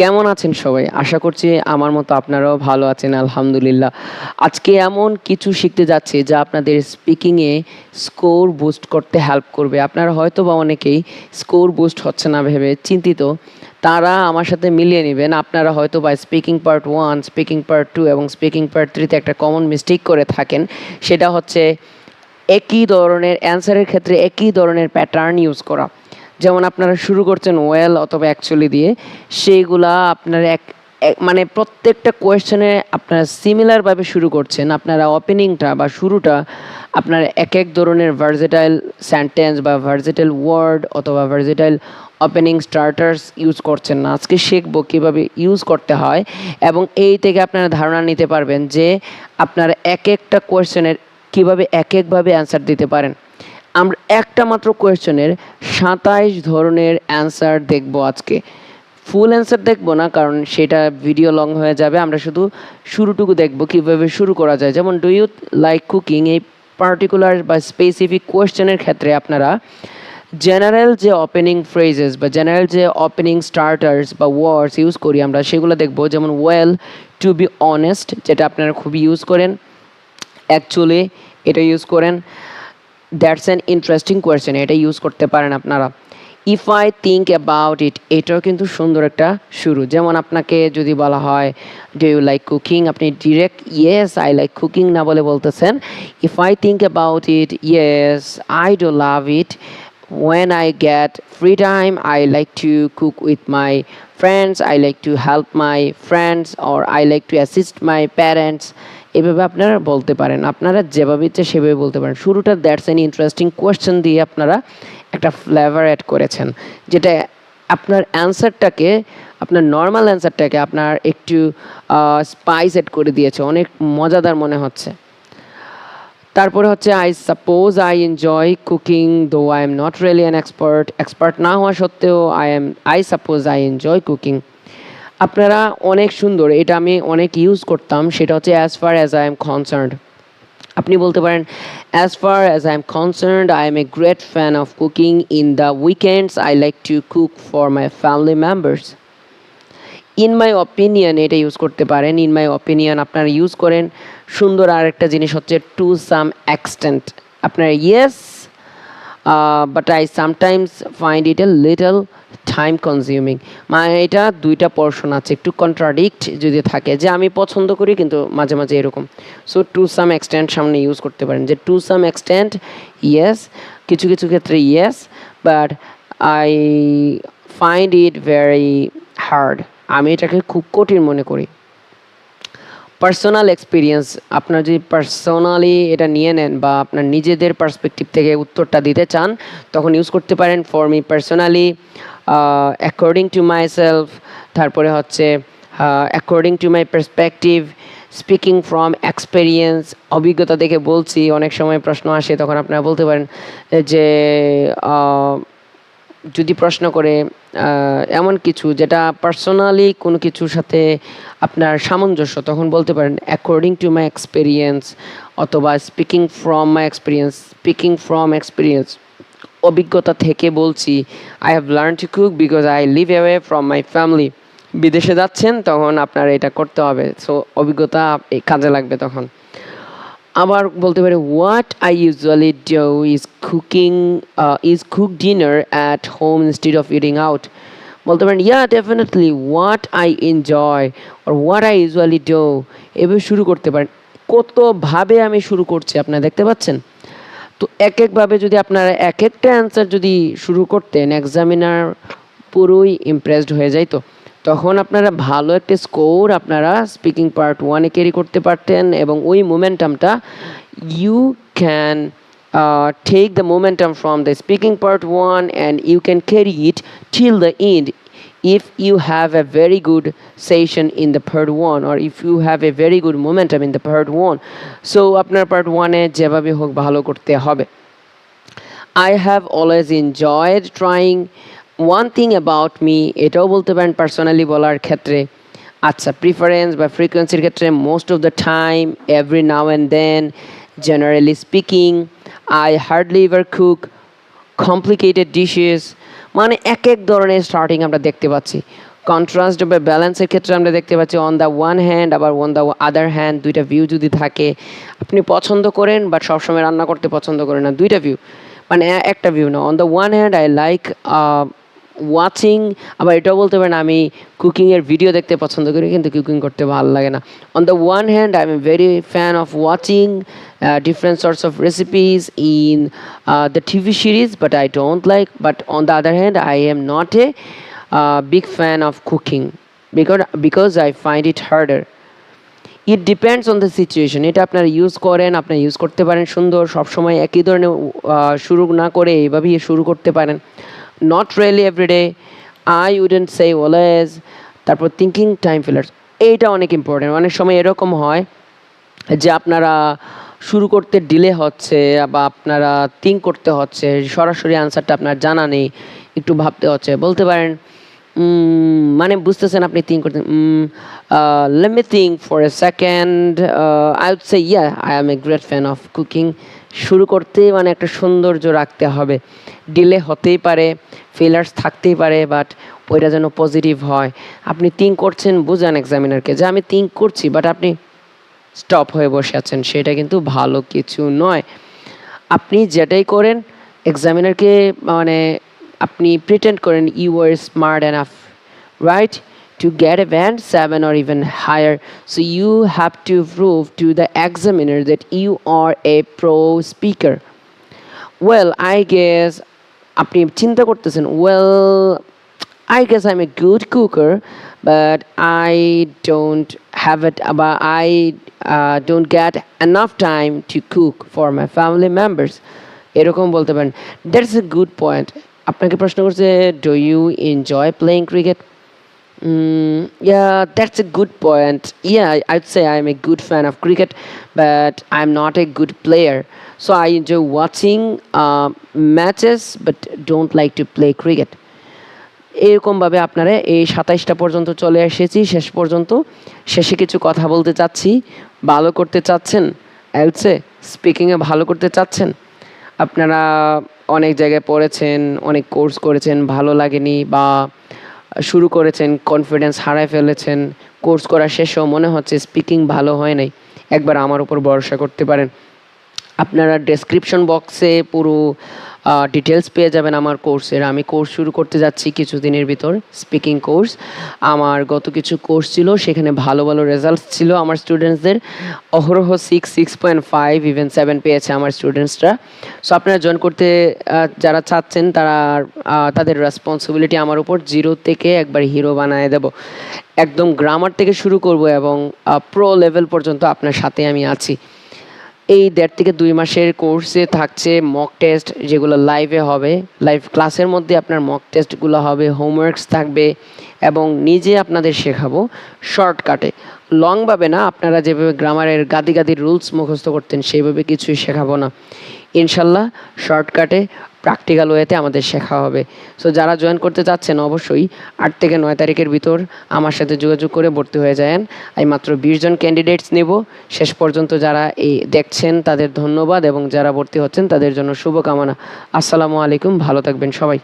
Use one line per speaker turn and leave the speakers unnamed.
কেমন আছেন সবাই? আশা করছি আমার মতো আপনারাও ভালো আছেন, আলহামদুলিল্লাহ। আজকে এমন কিছু শিখতে যাচ্ছে যা আপনাদের স্পিকিংয়ে স্কোর বুস্ট করতে হেল্প করবে। আপনারা হয়তো বা অনেকেই স্কোর বুস্ট হচ্ছে না ভেবে চিন্তিত। তারা আমার সাথে মিলিয়ে নেবেন। আপনারা হয়তো বা speaking part one speaking part two এবং স্পিকিং পার্ট থ্রিতে একটা কমন মিস্টেক করে থাকেন। সেটা হচ্ছে একই ধরনের অ্যান্সারের ক্ষেত্রে একই ধরনের প্যাটার্ন ইউজ করা। যেমন আপনারা শুরু করছেন ওয়েল অথবা অ্যাকচুয়ালি দিয়ে, সেইগুলা আপনার এক মানে প্রত্যেকটা কোয়েশ্চেনে আপনারা সিমিলারভাবে শুরু করছেন। আপনারা ওপেনিংটা বা শুরুটা আপনার এক এক ধরনের ভার্জেটাইল সেন্টেন্স বা ভার্জেটাইল ওয়ার্ড অথবা ভার্জেটাইল ওপেনিং স্টার্টার্স ইউজ করছেন না। আজকে শিখব কীভাবে ইউজ করতে হয় এবং এই থেকে আপনারা ধারণা নিতে পারবেন যে আপনারা এক একটা কোয়েশ্চেনের কীভাবে এক একভাবে অ্যান্সার দিতে পারেন। আমরা একটা মাত্র কোয়েশ্চেনের সাতাইশ ধরনের অ্যান্সার দেখব আজকে। ফুল অ্যান্সার দেখব না, কারণ সেটা ভিডিও লং হয়ে যাবে। আমরা শুধু শুরুটুকু দেখব, কীভাবে শুরু করা যায়। যেমন ডু ইউ লাইক কুকিং এই পার্টিকুলার বা স্পেসিফিক কোয়েশ্চেনের ক্ষেত্রে আপনারা জেনারেল যে ওপেনিং ফ্রেজেস বা জেনারেল যে ওপেনিং স্টার্টার্স বা ওয়ার্ডস ইউজ করি আমরা, সেগুলো দেখব। যেমন ওয়েল টু বি অনেস্ট যেটা আপনারা খুবই ইউজ করেন। অ্যাকচুয়ালি এটা ইউজ করেন। দ্যাটস অ্যান ইন্টারেস্টিং কোয়েশ্চেন এটা ইউজ করতে পারেন আপনারা if I think about it এটাও কিন্তু সুন্দর একটা শুরু যেমন আপনাকে যদি বলা হয় ডু ইউ লাইক কুকিং আপনি direct yes I like cooking না বলে বলতেছেন if I think about it yes I do love it when I get free time, I like to cook with my friends. I like to help my friends, or I like to assist my parents. এভাবে আপনারা বলতে পারেন, আপনারা যেভাবে ইচ্ছে সেভাবে বলতে পারেন। শুরুটা দ্যাটস এন ইন্টারেস্টিং কোয়েশ্চেন দিয়ে আপনারা একটা ফ্লেভার অ্যাড করেছেন, যেটা আপনার অ্যান্সারটাকে আপনার নর্মাল অ্যান্সারটাকে আপনার একটু স্পাইস অ্যাড করে দিয়েছে, অনেক মজাদার মনে হচ্ছে। তারপরে হচ্ছে I suppose I enjoy cooking though I am not really an expert expert না হওয়া সত্ত্বেও I am I suppose I enjoy cooking আপনারা অনেক সুন্দর, এটা আমি অনেক ইউজ করতাম, সেটা হচ্ছে as far as I am concerned আপনি বলতে পারেন as far as I am concerned I am a great fan of cooking in the weekends I like to cook for my family members in my opinion এটা use করতে পারেন in my opinion আপনারা use করেন। সুন্দর আরেকটা জিনিস হচ্ছে to some extent আপনার yes but I sometimes find it a little time consuming মানে এটা দুইটা পোর্শন আছে, একটু কন্ট্রাডিক্ট যদি থাকে, যে আমি পছন্দ করি কিন্তু মাঝে মাঝে এরকম। সো টু সাম এক্সটেন্ট সামনে ইউজ করতে পারেন, যে টু সাম এক্সটেন্ট ইয়েস কিছু কিছু ক্ষেত্রে yes but I find it very hard আমি এটাকে খুব কঠিন মনে করি। পার্সোনাল এক্সপিরিয়েন্স আপনার যদি পার্সোনালি এটা নিয়ে নেন বা আপনার নিজেদের পার্সপেক্টিভ থেকে উত্তরটা দিতে চান, তখন ইউজ করতে পারেন for me personally according to my self তারপরে হচ্ছে according to my perspective speaking from experience অভিজ্ঞতা দেখে বলছি, অনেক সময় প্রশ্ন আসে, তখন আপনারা বলতে পারেন যে যদি প্রশ্ন করে এমন কিছু যেটা পার্সোনালি কোনো কিছুর সাথে আপনার সামঞ্জস্য, তখন বলতে পারেন অ্যাকর্ডিং টু মাই এক্সপিরিয়েন্স অথবা speaking from my experience speaking from experience অভিজ্ঞতা থেকে বলছি I have learn to cook because I live away from my family বিদেশে যাচ্ছেন, তখন আপনার এটা করতে হবে। সো অভিজ্ঞতা কাজে লাগবে তখন। আবার বলতে পারি what I usually do is cooking is cook dinner at home instead of eating out বলতে পারেন yeah definitely what I enjoy R what I usually do এভাবে শুরু করতে পারেন। কতভাবে আমি শুরু করছি, আপনারা দেখতে পাচ্ছেন? তো এক একভাবে যদি আপনারা এক একটা অ্যান্সার যদি শুরু করতেন এক্সামিনার পুরোই ইমপ্রেসড হয়ে যাইতো। তখন আপনারা ভালো একটা স্কোর আপনারা স্পিকিং পার্ট ওয়ানে ক্যারি করতে পারতেন এবং ওই মোমেন্টামটা you can take the momentum from the speaking part one and you can carry it till the end if you have a very good session in the part one or if you have a very good momentum in the part one so আপনার part one এ যেভাবে হোক ভালো করতে হবে I have always enjoyed trying one thing about me এটাও বলতে পারেন পার্সোনালি বলার ক্ষেত্রে আচ্ছা প্রিফারেন্স বা ফ্রিকোয়েন্সির ক্ষেত্রে most of the time every now and then generally speaking I hardly ever cook complicated dishes মানে এক এক ধরনের স্টার্টিং আমরা দেখতে পাচ্ছি। কন্ট্রাস্ট বা ব্যালেন্সের ক্ষেত্রে আমরা দেখতে পাচ্ছি অন দ্য ওয়ান হ্যান্ড আবার অন দ্য আদার হ্যান্ড দুইটা ভিউ যদি থাকে, আপনি পছন্দ করেন বাট সবসময় রান্না করতে পছন্দ করেন না, দুইটা ভিউ মানে একটা ভিউ না। On the one hand I like watching আবার এটাও বলতে পারেন, আমি কুকিংয়ের ভিডিও দেখতে পছন্দ করি, কিন্তু কুকিং করতে ভালো লাগে না। On the one hand I am very fan of watching different sorts of recipes in the TV series but I don't like but on the other hand I am not a big fan of cooking because because I find it harder it depends on the situation এটা আপনারা use করেন, আপনারা use করতে পারেন সুন্দর, সবসময় একই ধরনের শুরু না করে এইভাবেই শুরু করতে পারেন। Not really everyday I wouldn't say always তারপর থিঙ্কিং টাইম ফিলার্স এইটা অনেক ইম্পর্টেন্ট অনেক সময় এরকম হয় যে আপনারা শুরু করতে ডিলে হচ্ছে বা আপনারা থিঙ্ক করতে হচ্ছে, সরাসরি আনসারটা আপনার জানা নেই, একটু ভাবতে হচ্ছে। বলতে পারেন মানে বুঝতেছেন আপনি থিঙ্ক করতে let me think for a second I would say yeah I am a great fan of cooking শুরু করতে মানে একটা সৌন্দর্য রাখতে হবে। ডিলে হতেই পারে ফেলার্স থাকতেই পারে বাট ওইটা যেন পজিটিভ হয়। আপনি থিঙ্ক করছেন, বুঝান এক্সামিনারকে যে আমি থিঙ্ক করছি বাট আপনি স্টপ হয়ে বসে আছেন, সেটা কিন্তু ভালো কিছু নয়। আপনি যেটাই করেন এক্সামিনারকে মানে আপনি প্রিটেন্ড করেন you are smart enough right to get a band 7 or even higher so you have to prove to the examiner that you are a pro speaker well i guess আপনি চিন্তা করতেছেন well I guess I'm a good cooker, but I don't have it. But I uh, don't get enough time to cook for my family members. এরকম বলতে পারেন that's a good point আপনাকে প্রশ্ন করছে do you enjoy playing cricket Mm, yeah, that's a good point. Yeah, I'd say I'm a good fan of cricket, but I'm not a good player. So I enjoy watching uh, matches, but don't like to play cricket. এরকমভাবে আপনারা এই সাতাইশটা পর্যন্ত চলে এসেছি শেষ পর্যন্ত শেষে কিছু কথা বলতে চাচ্ছি ভালো করতে চাচ্ছেন এলসে স্পিকিংয়ে ভালো করতে চাচ্ছেন আপনারা অনেক জায়গায় পড়েছেন অনেক কোর্স করেছেন ভালো লাগেনি বা শুরু করেছেন কনফিডেন্স হারায় ফেলেছেন কোর্স করা শেষও মনে হচ্ছে স্পিকিং ভালো হয় নাই। একবার আমার উপর ভরসা করতে পারেন। আপনারা ডেসক্রিপশন বক্সে পুরো ডিটেলস পেয়ে যাবেন আমার কোর্সের আমি কোর্স শুরু করতে যাচ্ছি কিছুদিনের ভিতর স্পিকিং কোর্স আমার গত কিছু কোর্স ছিল, সেখানে ভালো ভালো রেজাল্টস ছিল আমার স্টুডেন্টসদের অহরহ six six point five even seven পেয়েছে আমার স্টুডেন্টসরা সো আপনারা জয়েন করতে যারা চাচ্ছেন, তারা তাদের রেসপন্সিবিলিটি আমার উপর জিরো থেকে একবার হিরো বানায় দেব। একদম গ্রামার থেকে শুরু করব এবং প্রো লেভেল পর্যন্ত আপনার সাথে আমি আছি। এই দেড় থেকে দুই মাসের কোর্সে থাকছে মক টেস্ট যেগুলো লাইভে হবে। লাইভ ক্লাসের মধ্যে আপনার মক টেস্টগুলো হবে হোমওয়ার্কস থাকবে এবং নিজে আপনাদের শেখাবো শর্টকাটে লংভাবে না, আপনারা যেভাবে গ্রামারের গাদি গাদি রুলস মুখস্থ করতেন, সেইভাবে কিছুই শেখাবো না। ইনশাল্লাহ শর্টকাটে প্র্যাকটিক্যাল ওয়েতে আমাদের শেখা হবে। সো যারা জয়েন করতে চাচ্ছেন অবশ্যই আট থেকে নয় তারিখের ভিতর আমার সাথে যোগাযোগ করে ভর্তি হয়ে যান আমি মাত্র বিশ জন ক্যান্ডিডেটস নেব। শেষ পর্যন্ত যারা এই দেখছেন, তাদের ধন্যবাদ এবং যারা ভর্তি হচ্ছেন, তাদের জন্য শুভকামনা। আসসালামু আলাইকুম। ভালো থাকবেন সবাই।